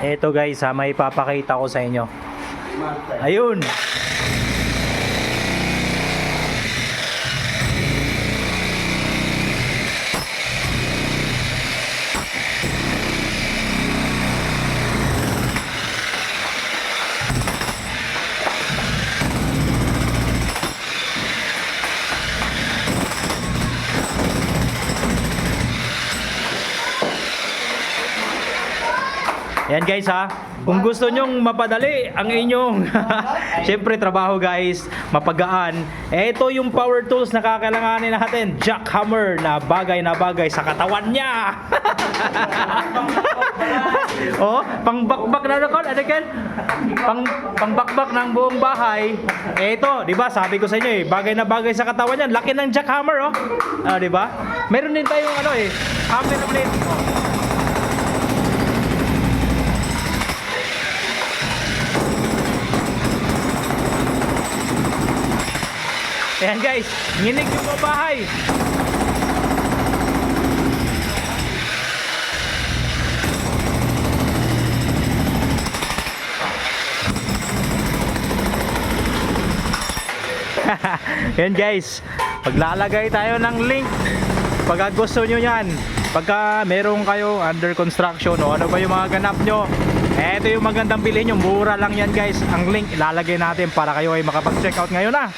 Eto guys ha, may papakita ko sa inyo. Ayun. Yan guys ha. Kung gusto nyong mapadali ang inyong Siyempre trabaho guys, mapagaan. Eh, ito yung power tools na kakailanganin natin. Jackhammer na bagay na bagay sa katawan niya. oh, pangbakbak na nakon, ano kan? Pang pangbakbak ng buong bahay. Eh ito, 'di ba? Sabi ko sa inyo eh, bagay na bagay sa katawan niyan. Laki ng jackhammer oh. Ah, 'di ba? Meron din tayong ano eh, hammer blade. Oh. Ayan guys, nginig yung mga bahay. Yan guys, paglalagay tayo ng link. Pagka gusto nyo yan. Pagka meron kayo under construction o ano ba yung mga ganap nyo eto yung magandang bilhin nyo. Mura lang yan guys. Ang link ilalagay natin para kayo ay makapag check out ngayon na